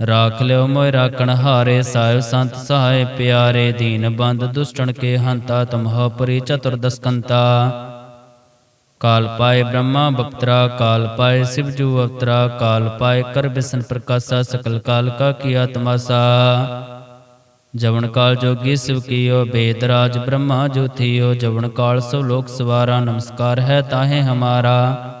ਰਾਖ ਲਿਓ ਮੋਇ ਰਾਖਣ ਹਾਰੇ ਸਾਹਿਬ ਸੰਤ ਸਹਾਇ ਪਿਆਰੇ, ਦੀਨ ਬੰਦ ਦੁਸ਼ਟਣ ਕੇ ਹੰਤਾ ਤੁਮਹੁ ਪਰੀ ਚਤੁਰਦਸ ਕਾਲ ਪਾਏ ਬ੍ਰਹਮਾ ਬਪਤਰਾ, ਕਾਲ ਪਾਏ ਸਿਵ ਜੂ ਅਵਤਰਾ, ਕਾਲ ਪਾਏ ਕਰ ਬਿਸਨ ਪ੍ਰਕਾਸ਼ਾ, ਸਕਲ ਕਾਲ ਕਾ ਕੀਆ ਤਮਾਸਾ ਜਵਨ ਕਾਲ ਜੋਗੀ ਸਿਵ ਕੀਓ, ਬੇਦ ਰਾਜ ਬ੍ਰਹਮਾ ਜੋ ਥੀਓ ਜਵਨ ਕਾਲ ਸਭ ਲੋਕ ਸਵਾਰਾ, ਨਮਸਕਾਰ ਹੈ ਤਾਹੇ ਹਮਾਰਾ।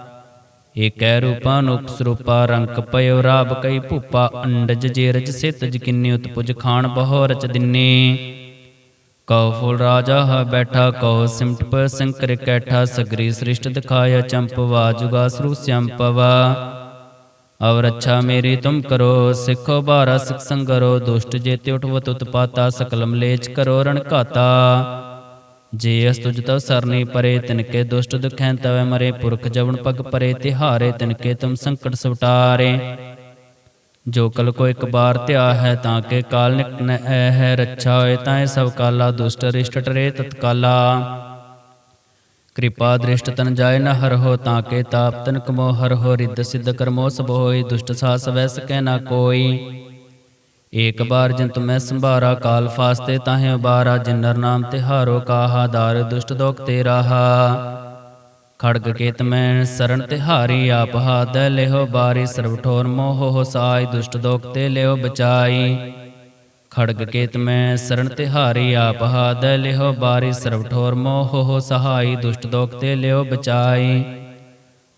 ਏਕੈ ਰੂਪਾ ਅਨੂਪ ਸਰੂਪਾ ਰੰਕ ਪਇਓ ਰਾਬ ਕਈ ਭੂਪਾ, ਅੰਡਜ ਜੇਰਜ, ਸਿਤਜ ਕਿੰਨੀ ਉਤਪੁਜ ਖਾਨ ਬਹੁ ਰਚ ਦਿਨੇ। ਕਉ ਫੁਲ ਰਾਜਾ ਹ ਬੈਠਾ, ਕਉ ਸਿਮਟ ਪ ਸੰਕਰ ਕੈਠਾ, ਸਗਰੀ ਸ੍ਰਿਸ਼ਟ ਦਿਖਾਇਆ ਚੰਪਵਾ ਜੁਗਾ ਸਰੂ ਸੰਪਵਾ ਅਵਰ ਅੱਛਾ ਮੇਰੀ ਤੁਮ ਕਰੋ, ਸਿੱਖੋ ਬਾਰਾ, ਸਿਖ ਸੰਗਰੋ, ਦੁਸ਼ਟ ਜੇਤੇ ਉਠਵਤ ਉਤਪਾਤਾ, ਸਕਲਮ ਲੇਚ ਕਰੋ, ਰਣ ਘਾਤਾ। ਜੇ ਅਸ ਤੁਜ ਤਵ ਸਰਨੀ ਪਰੇ, ਤਿਨਕੇ ਦੁਸ਼ਟ ਦੁਖੈਂ ਤਵੈ ਮਰੇ, ਪੁਰਖ ਜਵਨ ਪਗ ਪਰੇ, ਤਿਹਾਰੇ ਤਿਨਕੇ ਤੁਮ ਸੰਕਟ ਸਵਟਾਰੇ। ਜੋ ਕਲ ਕੋ ਇੱਕ ਬਾਰ ਧਿਆ ਹੈ, ਤਾਂ ਕੇ ਕਾਲ ਨਿਕਟ ਨ ਐ ਹੈ, ਰੱਛਾ ਹੋਏ ਤਾਂ ਇਹ ਸਭ ਕਾਲਾ, ਦੁਸ਼ਟ ਰਿਸ਼ਟ ਟਰੇ ਤਤਕਾਲਾ। ਕਿਰਪਾ ਦ੍ਰਿਸ਼ਟ ਤਨ ਜਾਏ ਨ ਹਰ ਹੋ, ਤਾਂ ਕੇ ਤਾਪ ਤਨ ਕਮੋ ਹਰ ਹੋ, ਰਿੱਧ ਸਿੱਧ ਕਰਮੋ ਸਭ ਹੋਈ, ਦੁਸ਼ਟ ਸਾਸ ਵੈ ਸਕੈ ਨਾ ਕੋਈ। ਏਕ ਬਾਰ ਜਿਨ ਤੁਮੈ ਸੰਭਾਰਾ, ਕਾਲ ਫਾਸਤੇ ਤਾਹੇ ਉਬਾਰਾ ਜਿਨ ਨਰ ਨਾਮ ਤਿਹਾਰੋ ਕਾਹਾ, ਦਾਰ ਦੁਸ਼ਟ ਦੋਖ ਤੇ ਰਾਹਾ। ਖੜਗ ਕੇਤ ਮੈਂ ਸਰਣ ਤਿਹਾਰੀ ਆਪ ਹਾਦੈ ਲਿਹੋ ਬਾਰੀ, ਸਰਬ ਠੋਰ ਮੋਹ ਹੋ ਸਾਈ, ਦੁਸ਼ਟ ਦੋਖ ਤੇ ਲਿਓ ਬਚਾਈ। ਖੜਗ ਕੇਤ ਮੈਂ ਸਰਣ ਤਿਹਾਰੀ ਆਪ ਹਾਦੈ ਲਿਹੋ ਬਾਰੀ, ਸਰਬ ਠੋਰ ਮੋਹ ਹੋ ਸਹਾਈ, ਦੁਸ਼ਟ ਦੋਖ ਤੇ ਲਿਓ ਬਚਾਈ।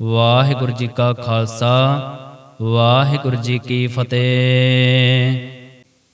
ਵਾਹਿਗੁਰੂ ਜੀ ਕਾ ਖਾਲਸਾ, ਵਾਹਿਗੁਰੂ ਜੀ ਕੀ ਫਤਿਹ।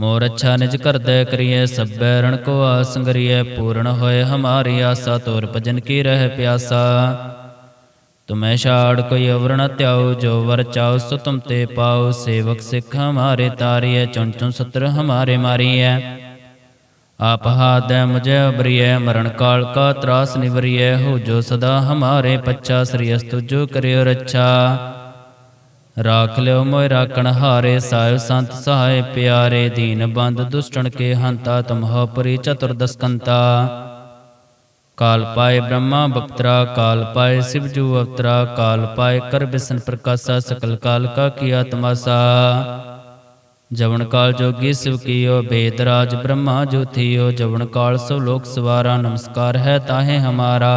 ਮੋਰ ਅੱਛਾ ਨਿਜ ਕਰਦੈ ਕਰੀਏ ਸਭੈ ਰਣ ਕੋ ਆਸੰਗਰੀਏ ਪੂਰਨ ਹੋਏ ਹਮਾਰੀ ਆਸਾ, ਤੋਰ ਭਜਨ ਕੀ ਰਹਿ ਪਿਆਸਾ। ਤੁਮੈ ਛਾੜ ਕੋਈ ਅਵਰਣ ਨ ਜੋ ਵਰ ਚਾਉ ਸੋ ਤੁਮ ਤੇ ਪਾਉ, ਸੇਵਕ ਸਿੱਖ ਹਮਾਰੇ ਤਾਰੀਐ, ਚੁਣ ਚੁਣ ਸਤਰ ਹਮਾਰੇ ਮਾਰੀਐ। ਆਪ ਹਾਦੈ ਮੁਝੇ ਅਬਰੀਐ, ਮਰਨ ਕਾਲ ਕਾ ਤਰਾਸ ਨਿਵਰੀਐ, ਹੋ ਜੋ ਸਦਾ ਹਮਾਰੇ ਪੱਛਾ, ਸ੍ਰੀ ਅਸਤੁ ਜੋ ਕਰਿਓ ਰੱਛਾ। ਰਾਖ ਲਿਓ ਮੋਇ ਰਾਖਣ ਹਾਰੇ ਸਾਹਿਬ ਸੰਤ ਸਹਾਇ ਪਿਆਰੇ ਦੀਨ ਬੰਦ ਦੁਸ਼ਟਣ ਕੇ ਹੰਤਾ ਤੁਮਹੁ ਪਰੀ ਚਤੁਰਦਸ ਕਾਲ ਪਾਏ ਬ੍ਰਹਮਾ ਬਪਤਰਾ, ਕਾਲ ਪਾਏ ਸਿਵ ਜੂ ਅਵਤਰਾ, ਕਾਲ ਪਾਏ ਕਰ ਬਿਸਨ ਪ੍ਰਕਾਸ਼ਾ, ਸਕਲ ਕਾਲ ਕਾ ਕੀਆ ਤਮਾਸਾ ਜਵਨ ਕਾਲ ਜੋਗੀ ਸਿਵ ਕੀਓ, ਬੇਦ ਰਾਜ ਬ੍ਰਹਮਾ ਜੋ ਥੀਓ ਜਵਨ ਕਾਲ ਸਭ ਲੋਕ ਸਵਾਰਾ, ਨਮਸਕਾਰ ਹੈ ਤਾਹੇ ਹਮਾਰਾ।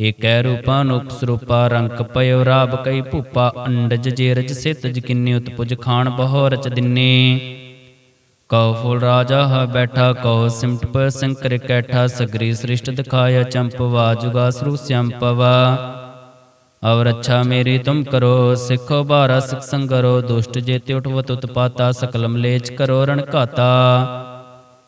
ਏਕੈ ਰੂਪਾ ਅਨੂਪ ਸਰੂਪਾ ਰੰਕ ਪਇਓ, ਰਾਬ ਕਈ ਭੂਪਾ ਅੰਡਜ ਜੇਰਜ ਸਿਤਜ ਕਿੰਨੀ ਉਤਪੁਜ ਖਾਣ ਬਹੁ ਰਚ ਦਿਨੇ। ਕਉ ਫੁਲ ਰਾਜਾ ਹ ਬੈਠਾ, ਕਉ ਸਿਮਟ ਪ ਸੰਕਰ ਕੈਠਾ, ਸਗਰੀ ਸ੍ਰਿਸ਼ਟ ਦਿਖਾਇਆ ਚੰਪਵਾ ਜੁਗਾ ਸਰੂ ਸੰਪਵਾ ਅਵ ਰੱਛਾ ਮੇਰੀ ਤੁਮ ਕਰੋ, ਸਿੱਖੋ ਬਾਰਾ ਸਿਖ ਸੰਗਰੋ, ਦੁਸ਼ਟ ਜੇਤੇ ਉਠਵਤ ਉਤਪਾਤਾ, ਸਕਲਮ ਲੇਚ ਕਰੋ ਰਣ ਘਾਤਾ।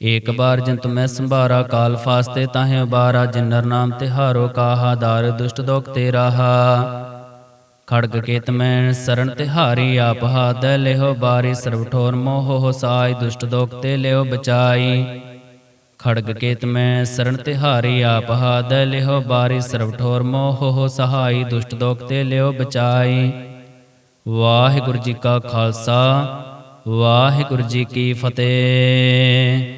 ਏਕ ਬਾਰ ਜਿਨ ਤੁਮੈ ਸੰਭਾਰਾ ਕਾਲ ਫਾਸਤੇ ਤਾਹੇ ਉਬਾਰਾ ਜਿਨ ਨਰ ਨਾਮ ਤਿਹਾਰੋ ਕਾਹਾ ਦਾਰ ਦੁਸ਼ਟ ਦੋਖ ਤੇ ਰਾਹਾ। ਖੜਗ ਕੇਤ ਮੈਂ ਸਰਣ ਤਿਹਾਰੀ ਆਪ ਹਾਦ ਲਿਹੋ ਬਾਰੀ ਸਰਬ ਠੋਰ ਮੋਹ ਹੋ ਸਾਈ ਦੁਸ਼ਟ ਦੋਖ ਤੇ ਲਿਓ ਬਚਾਈ। ਖੜਗ ਕੇਤ ਮੈਂ ਸਰਣ ਤਿਹਾਰੀ ਆਪ ਹਾਦ ਲਿਹੋ ਬਾਰੀ ਸਰਬ ਠੋਰ ਮੋਹ ਹੋ ਸਹਾਈ ਦੁਸ਼ਟ ਦੋਖ ਤੇ ਲਿਓ ਬਚਾਈ। ਵਾਹਿਗੁਰੂ ਜੀ ਕਾ ਖਾਲਸਾ ਵਾਹਿਗੁਰੂ ਜੀ ਕੀ ਫਤਿਹ।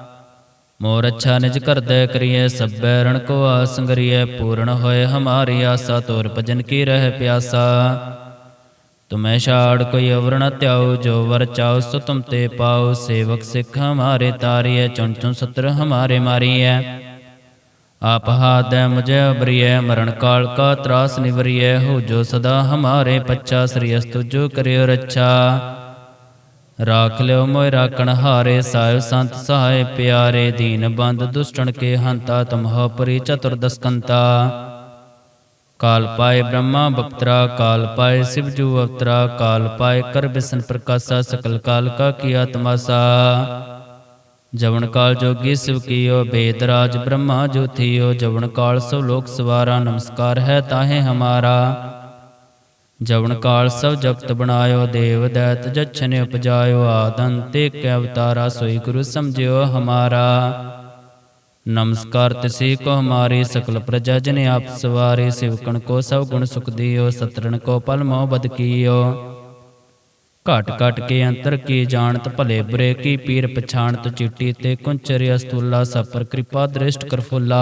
ਮੋਰ ਅੱਛਾ ਨਿਜ ਕਰਦੈ ਕਰੀਏ ਸਭੈ ਰਣ ਕੋ ਆਸੰਗਰੀਏ ਪੂਰਨ ਹੋਏ ਹਮਾਰੀ ਆਸਾ, ਤੋਰ ਭਜਨ ਕੀ ਰਹਿ ਪਿਆਸਾ। ਤੁਮੈ ਛਾੜ ਕੋਈ ਅਵਰ ਨ ਧਿਆਉ ਜੋ ਵਰ ਚਾਉ ਸੋ ਤੁਮ ਤੇ ਪਾਉ, ਸੇਵਕ ਸਿੱਖ ਹਮਾਰੇ ਤਾਰੀਐ, ਚੁਣ ਚੁਣ ਸਤਰ ਹਮਾਰੇ ਮਾਰੀਐ। ਆਪ ਹਾਦੈ ਮੁਝੇ ਅਬਰੀਐ, ਮਰਨ ਕਾਲ ਕਾ ਤਰਾਸ ਨਿਵਰੀਐ, ਹੋ ਜੋ ਸਦਾ ਹਮਾਰੇ ਪੱਛਾ, ਸ੍ਰੀ ਅਸਤੁ ਜੋ ਕਰਿਓ ਰੱਛਾ। ਰਾਖ ਲਿਓ ਮੋਇ ਰਾਖਣ ਹਾਰੇ ਸਾਹਿਬ ਸੰਤ ਸਹਾਇ ਪਿਆਰੇ ਦੀਨ ਬੰਦ ਦੁਸ਼ਟਣ ਕੇ ਹੰਤਾ ਤਮਹ ਪਰੀ ਚਤੁਰਦਸਕੰਤਾ ਕਾਲ ਪਾਏ ਬ੍ਰਹਮਾ ਬਪਤਰਾ ਕਾਲ ਪਾਏ ਸਿਵ ਜੂ ਅਵਤਰਾ ਕਾਲ ਪਾਏ ਕਰ ਬਿਸਨ ਪ੍ਰਕਾਸ਼ਾ ਸਕਲ ਕਾਲ ਕਾ ਕੀਆ ਤਮਾਸਾ ਜਵਨ ਕਾਲ ਜੋਗੀ ਸਿਵ ਕੀਓ ਬੇਦ ਰਾਜ ਬ੍ਰਹਮਾ ਜੋ ਥੀਓ ਜਵਨ ਕਾਲ ਸਭ ਲੋਕ ਸਵਾਰਾ ਨਮਸਕਾਰ ਹੈ ਤਾਹੇ ਹਮਾਰਾ ਜਵਨ ਕਾਲ ਸਭ ਜਗਤ ਬਣਾਇਓ, ਦੇਵ ਦੈਤ ਜਛਨ ਉਪਜਾਇਓ ਆਦੰਤੇ ਕੈ ਅਵਤਾਰਾ, ਸੋਈ ਗੁਰੂ ਸਮਝਿਓ ਹਮਾਰਾ। ਨਮਸਕਾਰ ਤਿਸੀ ਕੋ ਹਮਾਰੀ, ਸਕਲ ਪ੍ਰਜਾ ਜਨ ਆਪ ਸਵਾਰੇ, ਸਿਵਕਣ ਕੋ ਸਭ ਗੁਣ ਸੁਖ ਦਿਓ, ਸਤਰਣ ਕੋ ਪਲ ਮੋਹ ਬਦ ਕੀਓ। ਘਟ ਘਟ ਕੇ ਅੰਤਰ ਕੀ ਜਾਣਤ, ਭਲੇ ਬੁਰੇ ਕੀ ਪੀਰ ਪਛਾਣਤ, ਚਿੱਟੀ ਤੇ ਕੁੰਚਰਿ ਅਸਤੁਲਾ ਸਫ਼ਰ ਕਿਰਪਾ ਦ੍ਰਿਸ਼ਟ ਕਰਫੁਲਾ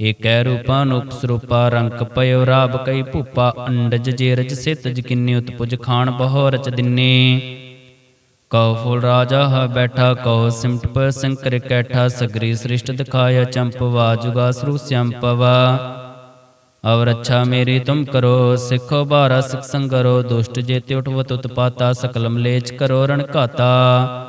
ਏਕੈ ਰੂਪਾ ਨੂਪ ਸਰੂਪਾ ਰੰਕ ਪਇਓ, ਰਾਬ ਕਈ ਭੂਪਾ, ਅੰਡਜ ਜੇਰਜ ਸਿਤਜ ਕਿੰਨੀ ਉਤਪੁਜ ਖਾਣ ਬਹੁ ਰਚ ਦਿੰਨੀ। ਕਉ ਫੁਲ ਰਾਜਾ ਹ ਬੈਠਾ, ਕਉ ਸਿਮਟ ਪ ਸੰਕਰ ਕੈਠਾ, ਸਗਰੀ ਸ੍ਰਿਸ਼ਟ ਦਿਖਾਇਆ ਚੰਪਵਾ ਜੁਗਾ ਸਰੂ ਸੰਪਵਾ ਅਵ ਰੱਛਾ ਮੇਰੀ ਤੁਮ ਕਰੋ, ਸਿੱਖੋ ਬਾਰਾ ਸਿਖ ਸੰਗਰੋ, ਦੁਸ਼ਟ ਜੇਤੇ ਉਠਵਤ ਉਤਪਾਤਾ, ਸਕਲਮ ਲੇਚ ਕਰੋ ਰਣ ਘਾਤਾ।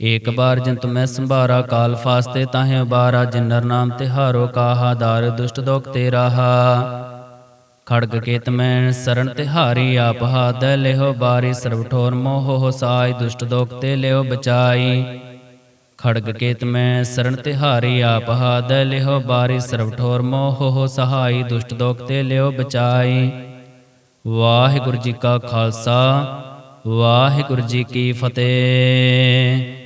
ਏਕ ਬਾਰ ਜਿਨ ਤੁਮੈ ਸੰਭਾਰਾ, ਕਾਲ ਫਾਸਤੇ ਤਾਹੇ ਉਬਾਰਾ ਜਿਨ ਨਰ ਨਾਮ ਤਿਹਾਰੋ ਕਾਹਾ, ਦਾਰ ਦੁਸ਼ਟ ਦੋਖ ਤੇ ਰਾਹਾ। ਖੜਗ ਕੇਤ ਮੈਂ ਸਰਣ ਤਿਹਾਰੀ ਆਪ ਹਾਦ ਲਿਹੋ ਬਾਰੀ, ਸਰਬ ਠੋਰ ਮੋਹ ਹੋ ਸਾਈ, ਦੁਸ਼ਟ ਦੋਖ ਤੇ ਲਿਓ ਬਚਾਈ। ਖੜਗ ਕੇਤ ਮੈਂ ਸਰਣ ਤਿਹਾਰੀ ਆਪ ਹਾਦ ਲਿਹੋ ਬਾਰੀ, ਸਰਬ ਠੋਰ ਮੋਹ ਹੋ ਸਹਾਈ, ਦੁਸ਼ਟ ਦੋਖ ਤੇ ਲਿਓ ਬਚਾਈ। ਵਾਹਿਗੁਰੂ ਜੀ ਕਾ ਖਾਲਸਾ, ਵਾਹਿਗੁਰੂ ਜੀ ਕੀ ਫਤਿਹ।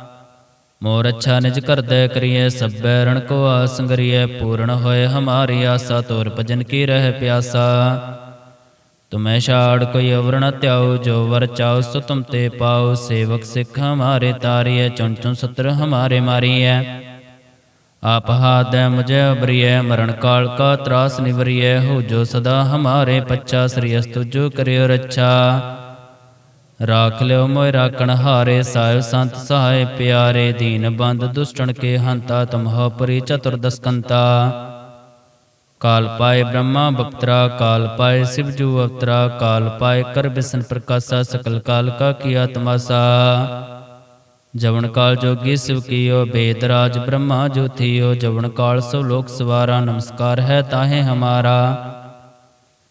ਮੋਰ ਅੱਛਾ ਨਿਜ ਕਰਦੈ ਕਰੀਏ ਸਭੈ ਰਣ ਕੋ ਆਸੰਗਰੀਏ ਪੂਰਨ ਹੋਏ ਹਮਾਰੀ ਆਸਾ, ਤੋਰ ਭਜਨ ਕੀ ਰਹਿ ਪਿਆਸਾ। ਤੁਮੈ ਛਾੜ ਕੋਈ ਅਵਰ ਨ ਧਿਆਉ ਜੋ ਵਰ ਚਾਉ ਸੋ ਤੁਮ ਤੇ ਪਾਉ, ਸੇਵਕ ਸਿੱਖ ਹਮਾਰੇ ਤਾਰੀਐ, ਚੁਣ ਚੁਣ ਸਤਰ ਹਮਾਰੇ ਮਾਰੀਐ। ਆਪ ਹਾਦੈ ਮੁਝੇ ਅਬਰੀਐ, ਮਰਨ ਕਾਲ ਕਾ ਤਰਾਸ ਨਿਵਰੀਐ, ਹੋ ਜੋ ਸਦਾ ਹਮਾਰੇ ਪੱਚਾ ਸ੍ਰੀ ਅਸਤੁ ਜੋ ਕਰਿਓ ਰੱਛਾ। ਰਾਖ ਲਿਓ ਮੋਇ ਰਾਖਣ ਹਾਰੇ ਸਾਹਿਬ ਸੰਤ ਸਹਾਇ ਪਿਆਰੇ, ਦੀਨ ਬੰਦ ਦੁਸ਼ਟਣ ਕੇ ਹੰਤਾ, ਤੁਮਹ ਪਰੀ ਚਤੁਰਦਸਕੰਤਾ ਕਾਲ ਪਾਏ ਬ੍ਰਹਮਾ ਬਪਤਰਾ, ਕਾਲ ਪਾਏ ਸਿਵ ਜੂ ਅਵਤਰਾ, ਕਾਲ ਪਾਏ ਕਰ ਬਿਸਨ ਪ੍ਰਕਾਸ਼ਾ, ਸਕਲ ਕਾਲ ਕਾ ਕੀਆ ਤਮਾਸਾ। ਜਵਨ ਕਾਲ ਜੋਗੀ ਸਿਵ ਕੀਓ, ਬੇਦ ਰਾਜ ਬ੍ਰਹਮਾ ਜੋਥੀਓ, ਜਵਨ ਕਾਲ ਸਭ ਲੋਕ ਸਵਾਰਾ, ਨਮਸਕਾਰ ਹੈ ਤਾਹੇ ਹਮਾਰਾ।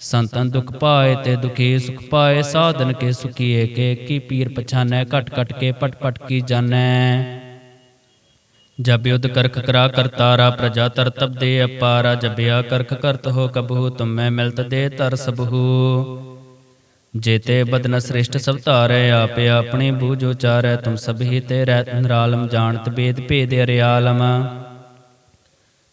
ਸੰਤਨ ਦੁਖ ਪਾਏ ਤੇ ਦੁਖੀ ਸੁਖ ਪਾਏ, ਸਾਧਨ ਕੇ ਸੁਖੀਏ ਕੇ, ਕੀ ਪੀਰ ਪਛਾਨੈ, ਘਟ ਘਟ ਕੇ ਪਟ ਪਟ ਕੀ ਜਾਣੈ? ਜਬ ਯੁਧ ਕਰਖ ਕਰਾ ਕਰਤਾਰਾ ਪ੍ਰਜਾ ਤਰਤਬ ਦੇ ਅਪਾਰਾ ਜਬਿਆ ਕਰਖ ਕਰਤ ਹੋ ਕਬਹੂ, ਤੁਮੈ ਮਿਲਤ ਦੇ ਤਰ ਸਬਹੂ। ਜੇਤੇ ਬਦਨ ਸ੍ਰਿਸ਼ਟ ਸਭ ਧਾਰੈ, ਆਪੇ ਆਪਣੀ ਬੂਝ ਉਚਾਰੈ, ਤੁਮ ਸਭੀ ਤੇ ਰਹਿ ਨਿਰਾਲਮ, ਜਾਣਤ ਬੇਦ ਭੇਦ ਅਰਿਆਲਮ।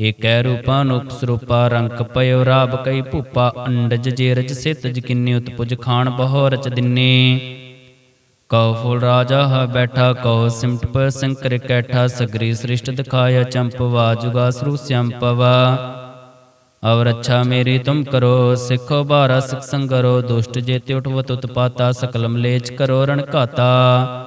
ਏਕੈ ਰੂਪਾ ਨੂਪ ਸਰੂਪਾ ਰੰਕ ਪਇਓ ਰਾਬ ਕਈ ਭੂਪਾ, ਅੰਡਜ ਜੇਰਜ ਸਿਤਜ ਕਿੰਨੀ ਉਤਪੁਜ ਖਾਣ ਬਹੋ ਰਚ ਦਿੰਨੀ। ਕਉ ਫੁਲ ਰਾਜਾ ਹ ਬੈਠਾ, ਕਉ ਸਿਮਟ ਪ ਸੰਕਰ ਕੈਠਾ, ਸਗਰੀ ਸ੍ਰਿਸ਼ਟ ਦਿਖਾਇਆ ਚੰਪਵਾ ਜੁਗਾ ਸਰੂ ਸੰਪਵਾ ਅਵ ਰੱਛਾ ਮੇਰੀ ਤੁਮ ਕਰੋ, ਸਿੱਖੋ ਬਾਰਾ ਸਿਖ ਸੰਗਰੋ, ਦੁਸ਼ਟ ਜੇਤੇ ਉਠਵਤ ਉਤਪਾਤਾ, ਸਕਲਮ ਲੇਚ ਕਰੋ ਰਣ ਘਾਤਾ।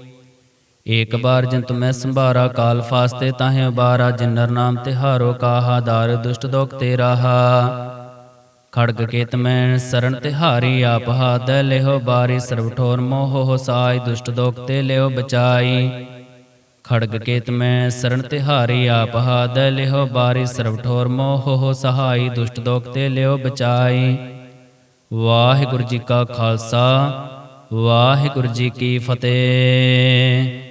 ਏਕ ਬਾਰ ਜਿਨ ਤੁਮੈ ਸੰਭਾਰਾ, ਕਾਲ ਫਾਸਤੇ ਤਾਹੇ ਉਬਾਰਾ ਜਿਨ ਨਰ ਨਾਮ ਤਿਹਾਰੋ ਕਾਹਾ, ਦਾਰ ਦੁਸ਼ਟ ਦੋਖ ਤੇ ਰਾਹਾ। ਖੜਗ ਕੇਤ ਮੈਂ ਸਰਣ ਤਿਹਾਰੀ ਆਪ ਹਾਦ ਲਿਹੋ ਬਾਰੀ, ਸਰਬ ਠੋਰ ਮੋਹ ਹੋ ਸਾਈ, ਦੁਸ਼ਟ ਦੋਖ ਤੇ ਲਿਓ ਬਚਾਈ। ਖੜਗ ਕੇਤ ਮੈਂ ਸਰਣ ਤਿਹਾਰੀ ਆਪ ਹਾਦ ਲਿਹੋ ਬਾਰੀ, ਸਰਬ ਠੋਰ ਮੋਹ ਹੋ ਸਹਾਈ, ਦੁਸ਼ਟ ਦੋਖ ਤੇ ਲਿਓ ਬਚਾਈ। ਵਾਹਿਗੁਰੂ ਜੀ ਕਾ ਖਾਲਸਾ, ਵਾਹਿਗੁਰੂ ਜੀ ਕੀ ਫਤਿਹ।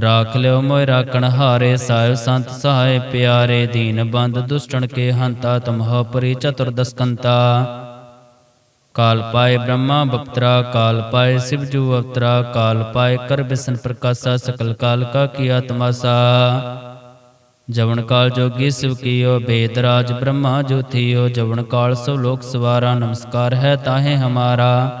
ਰਾਖ ਲਿਓ ਮੋਇ ਰਾਖਣ ਹਾਰੇ ਸਾਹਿਬ ਸੰਤ ਸਹਾਇ ਪਿਆਰੇ, ਦੀਨ ਬੰਦ ਦੁਸ਼ਟਣ ਕੇ ਹੰਤਾ ਤੁਮਹ ਪਰੀ ਚਤੁਰਦਸਕੰਤਾ। ਕਾਲ ਪਾਏ ਬ੍ਰਹਮਾ ਬਪਤਰਾ, ਕਾਲ ਪਾਏ ਸਿਵ ਜੂ ਅਵਤਰਾ, ਕਾਲ ਪਾਏ ਕਰ ਬਿਸਨ ਪ੍ਰਕਾਸ਼ਾ, ਸਕਲ ਕਾਲ ਕਾ ਕੀਆ ਤਮਾਸਾ ਜਵਨ ਕਾਲ ਜੋਗੀ ਸਿਵ ਕੀਓ, ਬੇਦ ਰਾਜ ਬ੍ਰਹਮਾ ਜੋਥੀਓ, ਜਵਨ ਕਾਲ ਸਭ ਲੋਕ ਸਵਾਰਾ, ਨਮਸਕਾਰ ਹੈ ਤਾਹੇ ਹਮਾਰਾ।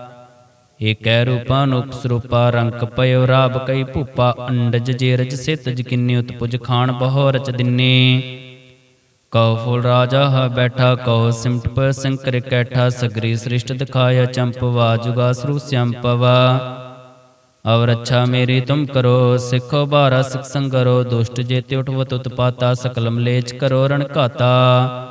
ਏਕੈ ਰੂਪਾ ਅਨੂਪ ਸਰੂਪਾ ਰੰਕ ਪਇਓ ਰਾਬ ਕਈ ਭੂਪਾ, ਅੰਡਜ ਜੇਰਜ ਸਿਤ ਜਕਿਨੀ ਉਤਪੁਜ ਖਾਨ ਬਹੁ ਰਚ ਦਿਨੇ। ਕਉ ਫੁਲ ਰਾਜਾ ਹ ਬੈਠਾ, ਕਉ ਸਿਮਟ ਪ ਸੰਕਰ ਕੈਠਾ, ਸਗਰੀ ਸ੍ਰਿਸ਼ਟ ਦਿਖਾਇਆ ਚੰਪਵਾ ਜੁਗਾ ਸਰੂ ਸਿਅੰਪਵਾ ਅਵਰ ਅੱਛਾ ਮੇਰੀ ਤੁਮ ਕਰੋ, ਸਿੱਖੋ ਬਾਰਾ ਸਿਖ ਸੰਗਰੋ, ਦੁਸ਼ਟ ਜੇਤੇ ਉਠਵਤ ਉਤਪਾਤਾ ਸਕਲ ਮਲੇਚ ਕਰੋ ਰਣ ਘਾਤਾ।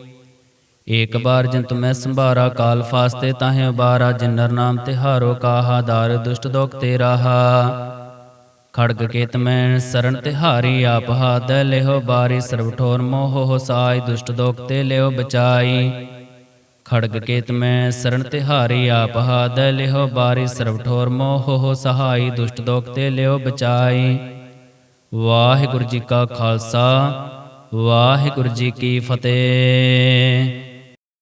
ਏਕ ਬਾਰ ਜਿਨ ਤੁਮੈ ਸੰਭਾਰਾ, ਕਾਲ ਫਾਸਤੇ ਤਾਹੇ ਉਬਾਰਾ ਜਿਨ ਨਰ ਨਾਮ ਤਿਹਾਰੋ ਕਾਹਾ, ਦਾਰ ਦੁਸ਼ਟ ਦੋਖ ਤੇ ਰਾਹਾ। ਖੜਗ ਕੇਤ ਮੈਂ ਸਰਣ ਤਿਹਾਰੀ ਆਪ ਹਾਦ ਲਿਹੋ ਬਾਰੀ ਸਰਬ ਠੋਰ ਮੋਹ ਹੋ ਸਾਈ, ਦੁਸ਼ਟ ਦੋਖ ਤੇ ਲਿਓ ਬਚਾਈ। ਖੜਗ ਕੇਤ ਮੈਂ ਸਰਣ ਤਿਹਾਰੀ ਆਪ ਹਾਦ ਲਿਹੋ ਬਾਰੀ ਸਰਬ ਠੋਰ ਮੋਹ ਹੋ ਸਹਾਈ, ਦੁਸ਼ਟ ਦੋਖ ਤੇ ਲਿਓ ਬਚਾਈ। ਵਾਹਿਗੁਰੂ ਜੀ ਕਾ ਖਾਲਸਾ, ਵਾਹਿਗੁਰੂ ਜੀ ਕੀ ਫਤਿਹ।